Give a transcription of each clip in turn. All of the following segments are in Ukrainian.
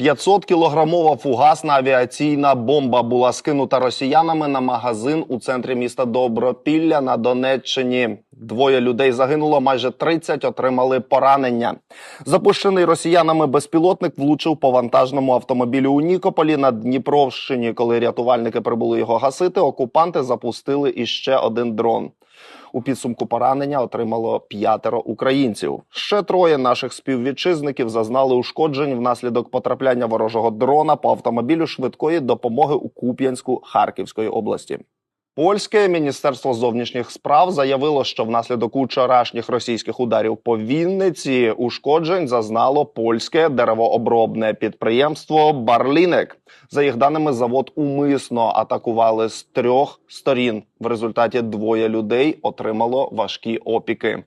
500-кілограмова фугасна авіаційна бомба була скинута росіянами на магазин у центрі міста Добропілля на Донеччині. Двоє людей загинуло, майже 30 отримали поранення. Запущений росіянами безпілотник влучив по вантажному автомобілю у Нікополі на Дніпровщині. Коли рятувальники прибули його гасити, окупанти запустили іще один дрон. У підсумку поранення отримало п'ятеро українців. Ще троє наших співвітчизників зазнали ушкоджень внаслідок потрапляння ворожого дрона по автомобілю швидкої допомоги у Куп'янську Харківської області. Польське міністерство зовнішніх справ заявило, що внаслідок учорашніх російських ударів по Вінниці ушкоджень зазнало польське деревообробне підприємство Барлінек. За їх даними, завод умисно атакували з трьох сторін. В результаті двоє людей отримало важкі опіки.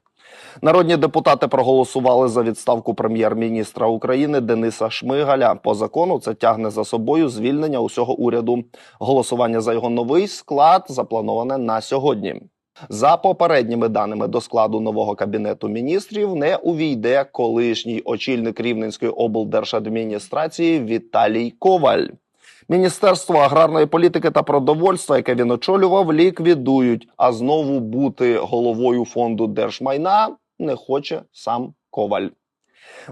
Народні депутати проголосували за відставку прем'єр-міністра України Дениса Шмигаля. По закону це тягне за собою звільнення усього уряду. Голосування за його новий склад заплановане на сьогодні. За попередніми даними до складу нового кабінету міністрів не увійде колишній очільник Рівненської облдержадміністрації Віталій Коваль. Міністерство аграрної політики та продовольства, яке він очолював, ліквідують. А знову бути головою фонду держмайна не хоче сам Коваль.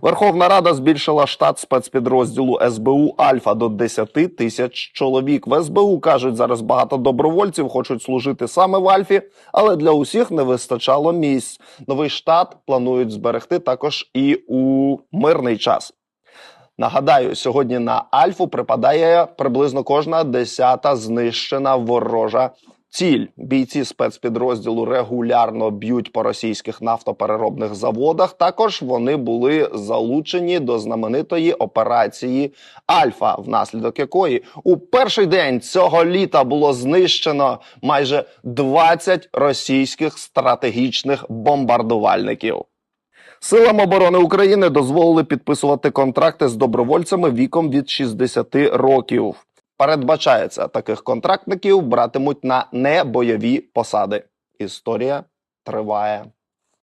Верховна Рада збільшила штат спецпідрозділу СБУ Альфа до 10 тисяч чоловік. В СБУ кажуть, зараз багато добровольців хочуть служити саме в Альфі, але для усіх не вистачало місць. Новий штат планують зберегти також і у мирний час. Нагадаю, сьогодні на Альфу припадає приблизно кожна десята знищена ворожа ціль. Бійці спецпідрозділу регулярно б'ють по російських нафтопереробних заводах. Також вони були залучені до знаменитої операції Альфа, внаслідок якої у перший день цього літа було знищено майже 20 російських стратегічних бомбардувальників. Силам оборони України дозволили підписувати контракти з добровольцями віком від 60 років. Передбачається, таких контрактників братимуть на небойові посади. Історія триває